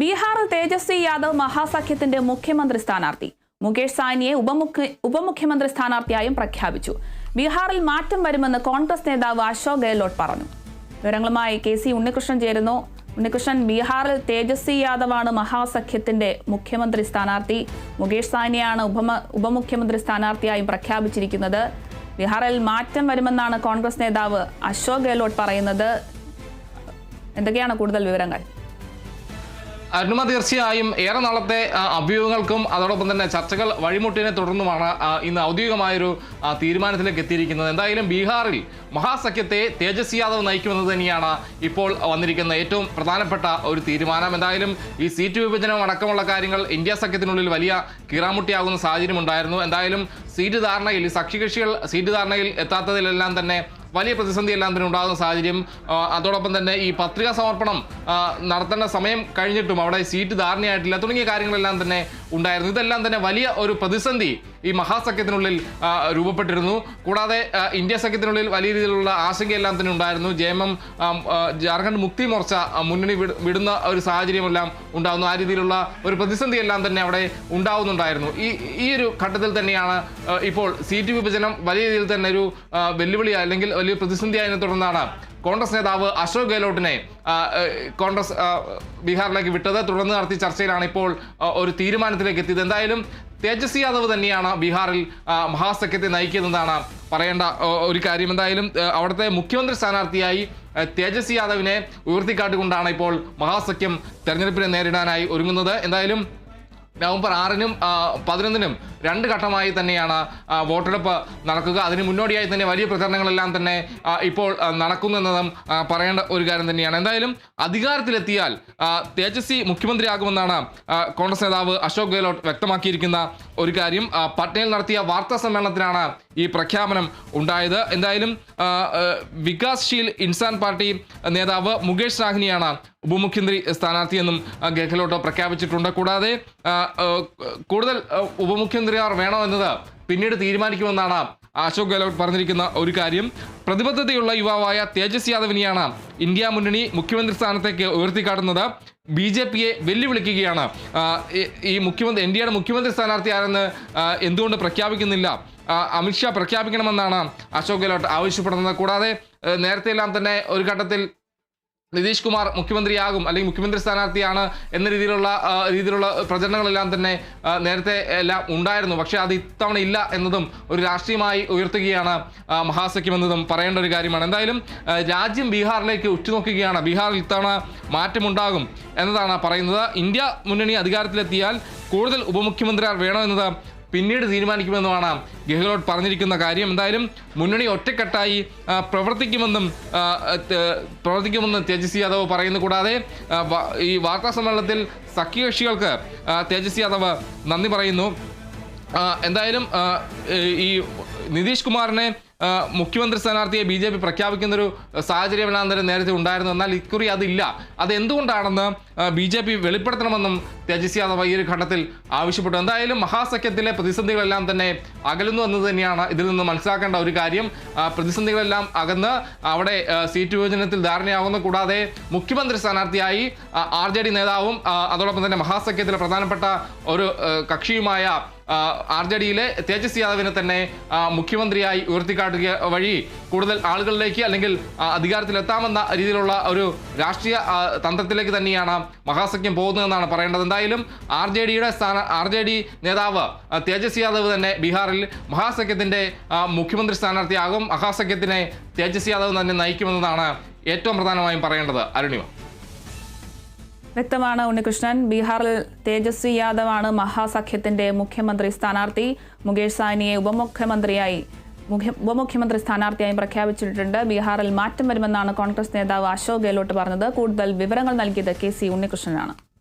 ബീഹാറിൽ തേജസ്വി യാദവ് മഹാസഖ്യത്തിന്റെ മുഖ്യമന്ത്രി സ്ഥാനാർത്ഥി. മുകേഷ് സാനിയെ ഉപമുഖ്യ ഉപമുഖ്യമന്ത്രി സ്ഥാനാർത്ഥിയായും പ്രഖ്യാപിച്ചു. ബീഹാറിൽ മാറ്റം വരുമെന്ന് കോൺഗ്രസ് നേതാവ് അശോക് ഗെഹ്ലോട്ട് പറഞ്ഞു. വിവരങ്ങളുമായി കെ സി ഉണ്ണികൃഷ്ണൻ ചേരുന്നു. ഉണ്ണികൃഷ്ണൻ ബീഹാറിൽ തേജസ്വി യാദവാണ് മഹാസഖ്യത്തിന്റെ മുഖ്യമന്ത്രി സ്ഥാനാർത്ഥി. മുകേഷ് സാനിയാണ് ഉപമ ഉപമുഖ്യമന്ത്രി സ്ഥാനാർത്ഥിയായും പ്രഖ്യാപിച്ചിരിക്കുന്നത്. ബീഹാറിൽ മാറ്റം വരുമെന്നാണ് കോൺഗ്രസ് നേതാവ് അശോക് ഗെഹ്ലോട്ട് പറയുന്നത്. എന്തൊക്കെയാണ് കൂടുതൽ വിവരങ്ങൾ? അരുണിമ തീർച്ചയായും ഏറെ നാളത്തെ അഭ്യൂഹങ്ങൾക്കും അതോടൊപ്പം തന്നെ ചർച്ചകൾ വഴിമുട്ടിനെ തുടർന്നുമാണ് ഇന്ന് ഔദ്യോഗികമായൊരു തീരുമാനത്തിലേക്ക് എത്തിയിരിക്കുന്നത്. എന്തായാലും ബീഹാറിൽ മഹാസഖ്യത്തെ തേജസ്വി യാദവ് നയിക്കുമെന്ന് തന്നെയാണ് ഇപ്പോൾ വന്നിരിക്കുന്ന ഏറ്റവും പ്രധാനപ്പെട്ട ഒരു തീരുമാനം. എന്തായാലും ഈ സീറ്റ് വിഭജനം അടക്കമുള്ള കാര്യങ്ങൾ ഇന്ത്യ സഖ്യത്തിനുള്ളിൽ വലിയ കീറാമുട്ടിയാകുന്ന സാഹചര്യം ഉണ്ടായിരുന്നു. എന്തായാലും സീറ്റ് ധാരണയിൽ സഖ്യകക്ഷികൾ സീറ്റ് ധാരണയിൽ എത്താത്തതിലെല്ലാം തന്നെ വലിയ പ്രതിസന്ധി എല്ലാം തന്നെ ഉണ്ടാകുന്ന സാഹചര്യം അതോടൊപ്പം തന്നെ ഈ പത്രികാ സമർപ്പണം നടത്തേണ്ട സമയം കഴിഞ്ഞിട്ടും അവിടെ സീറ്റ് ധാരണയായിട്ടില്ല തുടങ്ങിയ കാര്യങ്ങളെല്ലാം തന്നെ ഉണ്ടായിരുന്നു. ഇതെല്ലാം തന്നെ വലിയ ഒരു പ്രതിസന്ധി ഈ മഹാസഖ്യത്തിനുള്ളിൽ രൂപപ്പെട്ടിരുന്നു. കൂടാതെ ഇന്ത്യ സഖ്യത്തിനുള്ളിൽ വലിയ രീതിയിലുള്ള ആശങ്കയെല്ലാം തന്നെ ഉണ്ടായിരുന്നു. J M M Jharkhand Mukti Morcha മുന്നണി വിടുന്ന ഒരു സാഹചര്യമെല്ലാം ഉണ്ടാകുന്നു ആ രീതിയിലുള്ള ഒരു പ്രതിസന്ധി എല്ലാം തന്നെ അവിടെ ഉണ്ടാവുന്നുണ്ടായിരുന്നു. ഈ ഈ ഒരു ഘട്ടത്തിൽ തന്നെയാണ് ഇപ്പോൾ സീറ്റ് വിഭജനം വലിയ രീതിയിൽ തന്നെ ഒരു വെല്ലുവിളി അല്ലെങ്കിൽ വലിയ പ്രതിസന്ധിയായതിനെ തുടർന്നാണ് കോൺഗ്രസ് നേതാവ് അശോക് ഗെഹ്ലോട്ടിനെ കോൺഗ്രസ് ബീഹാറിലേക്ക് വിട്ടത്. തുടർന്ന് നടത്തിയ ചർച്ചയിലാണ് ഇപ്പോൾ ഒരു തീരുമാനത്തിലേക്ക് എത്തിയത്. എന്തായാലും തേജസ്വി യാദവ് തന്നെയാണ് ബീഹാറിൽ മഹാസഖ്യത്തെ നയിക്കുന്നതാണ് പറയേണ്ട ഒരു കാര്യം. എന്തായാലും അവിടുത്തെ മുഖ്യമന്ത്രി സ്ഥാനാർത്ഥിയായി തേജസ്വി യാദവിനെ ഉയർത്തിക്കാട്ടിക്കൊണ്ടാണ് ഇപ്പോൾ മഹാസഖ്യം തെരഞ്ഞെടുപ്പിനെ നേരിടാനായി ഒരുങ്ങുന്നത്. എന്തായാലും നവംബർ ആറിനും പതിനൊന്നിനും രണ്ട് ഘട്ടമായി തന്നെയാണ് വോട്ടെടുപ്പ് നടക്കുക. അതിന് മുന്നോടിയായി തന്നെ വലിയ പ്രചരണങ്ങളെല്ലാം തന്നെ ഇപ്പോൾ നടക്കുന്നതെന്നതും പറയേണ്ട ഒരു കാര്യം തന്നെയാണ്. എന്തായാലും അധികാരത്തിലെത്തിയാൽ തേജസ്വി മുഖ്യമന്ത്രിയാകുമെന്നാണ് കോൺഗ്രസ് നേതാവ് അശോക് ഗെഹ്ലോട്ട് വ്യക്തമാക്കിയിരിക്കുന്ന ഒരു കാര്യം. പട്നയിൽ നടത്തിയ വാർത്താ സമ്മേളനത്തിലാണ് ഈ പ്രഖ്യാപനം ഉണ്ടായത്. എന്തായാലും വികാസ് ശീൽ വികാസ്ശീൽ ഇൻസാൻ പാർട്ടി നേതാവ് മുകേഷ് സാഹ്നിയാണ് ഉപമുഖ്യമന്ത്രി സ്ഥാനാർത്ഥിയെന്നും ഗെഹ്ലോട്ട് പ്രഖ്യാപിച്ചിട്ടുണ്ട്. കൂടാതെ കൂടുതൽ ആ, ഉപമുഖ്യമന്ത്രിമാർ വേണോ എന്നത് പിന്നീട് തീരുമാനിക്കുമെന്നാണ് അശോക് ഗെഹ്ലോട്ട് പറഞ്ഞിരിക്കുന്ന ഒരു കാര്യം. പ്രതിബദ്ധതയുള്ള യുവാവായ തേജസ് യാദവിനെയാണ് ഇന്ത്യ മുന്നണി മുഖ്യമന്ത്രി സ്ഥാനത്തേക്ക് ഉയർത്തിക്കാട്ടുന്നത്. ബി ജെ പിയെ വെല്ലുവിളിക്കുകയാണ്. ഈ- മുഖ്യമന്ത്രി ഇന്ത്യയുടെ മുഖ്യമന്ത്രി സ്ഥാനാർത്ഥി ആരെന്ന് എന്തുകൊണ്ട് പ്രഖ്യാപിക്കുന്നില്ല? അമിത്ഷാ പ്രഖ്യാപിക്കണമെന്നാണ് അശോക് ഗെഹ്ലോട്ട് ആവശ്യപ്പെടുന്നത്. കൂടാതെ നേരത്തെയെല്ലാം തന്നെ ഒരു ഘട്ടത്തിൽ നിതീഷ് കുമാർ മുഖ്യമന്ത്രിയാകും അല്ലെങ്കിൽ മുഖ്യമന്ത്രി സ്ഥാനാർത്ഥിയാണ് എന്ന രീതിയിലുള്ള രീതിയിലുള്ള പ്രചരണങ്ങളെല്ലാം തന്നെ നേരത്തെ എല്ലാം ഉണ്ടായിരുന്നു. പക്ഷേ അത് ഇത്തവണ ഇല്ല എന്നതും ഒരു രാഷ്ട്രീയമായി ഉയർത്തുകയാണ് മഹാസഖ്യം എന്നതും പറയേണ്ട ഒരു കാര്യമാണ്. എന്തായാലും രാജ്യം ബീഹാറിലേക്ക് ഉറ്റുനോക്കുകയാണ്. ബീഹാറിൽ ഇത്തവണ മാറ്റമുണ്ടാകും എന്നതാണ് പറയുന്നത്. ഇന്ത്യ മുന്നണി അധികാരത്തിലെത്തിയാൽ കൂടുതൽ ഉപമുഖ്യമന്ത്രിമാർ വേണമെന്നത് പിന്നീട് തീരുമാനിക്കുമെന്നുമാണ് ഗെഹ്ലോട്ട് പറഞ്ഞിരിക്കുന്ന കാര്യം എന്തായാലും മുന്നണി ഒറ്റക്കെട്ടായി പ്രവർത്തിക്കുമെന്നും പ്രവർത്തിക്കുമെന്ന് തേജസ്വി യാദവ് പറയുന്നു. കൂടാതെ ഈ വാർത്താ സമ്മേളനത്തിൽ സഖ്യകക്ഷികൾക്ക് തേജസ്വി യാദവ് നന്ദി പറയുന്നു. എന്തായാലും ഈ നിതീഷ് കുമാറിനെ മുഖ്യമന്ത്രി സ്ഥാനാർത്ഥിയെ ബി ജെ പി പ്രഖ്യാപിക്കുന്നൊരു സാഹചര്യമെല്ലാം തന്നെ നേരത്തെ ഉണ്ടായിരുന്നു. എന്നാൽ ഇക്കുറി അതില്ല. അത് എന്തുകൊണ്ടാണെന്ന് ബി ജെ പി വെളിപ്പെടുത്തണമെന്നും തേജസ്വി യാദവ് ഈ ഒരു ഘട്ടത്തിൽ ആവശ്യപ്പെട്ടു. എന്തായാലും മഹാസഖ്യത്തിലെ പ്രതിസന്ധികളെല്ലാം തന്നെ അകലുന്നു എന്ന് തന്നെയാണ് ഇതിൽ നിന്ന് മനസ്സിലാക്കേണ്ട ഒരു കാര്യം. പ്രതിസന്ധികളെല്ലാം അകന്ന് അവിടെ സീറ്റ് വിഭജനത്തിൽ ധാരണയാകുന്നു കൂടാതെ മുഖ്യമന്ത്രി സ്ഥാനാർത്ഥിയായി ആർ ജെ ഡി നേതാവും അതോടൊപ്പം തന്നെ മഹാസഖ്യത്തിലെ പ്രധാനപ്പെട്ട ഒരു കക്ഷിയുമായ ആർ ജെ ഡിയിലെ തേജസ് യാദവിനെ തന്നെ മുഖ്യമന്ത്രിയായി ഉയർത്തിക്കാട്ടുക വഴി കൂടുതൽ ആളുകളിലേക്ക് അല്ലെങ്കിൽ അധികാരത്തിലെത്താമെന്ന രീതിയിലുള്ള ഒരു രാഷ്ട്രീയ തന്ത്രത്തിലേക്ക് തന്നെയാണ് മഹാസഖ്യം പോകുന്നതെന്നാണ് പറയേണ്ടത്. എന്തായാലും ആർ ജെ ഡിയുടെ സ്ഥാന ആർ ജെ ഡി നേതാവ് തേജസ് യാദവ് തന്നെ ബീഹാറിൽ മഹാസഖ്യത്തിന്റെ മുഖ്യമന്ത്രി സ്ഥാനാർത്ഥിയാകും. മഹാസഖ്യത്തിനെ തേജസ് യാദവ് തന്നെ നയിക്കുമെന്നതാണ് ഏറ്റവും പ്രധാനമായും പറയേണ്ടത്. അരുണിമ. വ്യക്തമാണ്. ഉണ്ണികൃഷ്ണൻ ബീഹാറിൽ തേജസ്വി യാദവാണ് മഹാസഖ്യത്തിന്റെ മുഖ്യമന്ത്രി സ്ഥാനാർത്ഥി. മുകേഷ് സാനിയെ ഉപമുഖ്യമന്ത്രിയായി മുഖ്യ- ഉപമുഖ്യമന്ത്രി സ്ഥാനാർത്ഥിയായും പ്രഖ്യാപിച്ചിട്ടുണ്ട്. ബീഹാറിൽ മാറ്റം വരുമെന്നാണ് കോൺഗ്രസ് നേതാവ് അശോക് ഗെഹ്ലോട്ട് പറഞ്ഞത്. കൂടുതൽ വിവരങ്ങൾ നൽകിയത് കെ സി ഉണ്ണികൃഷ്ണനാണ്.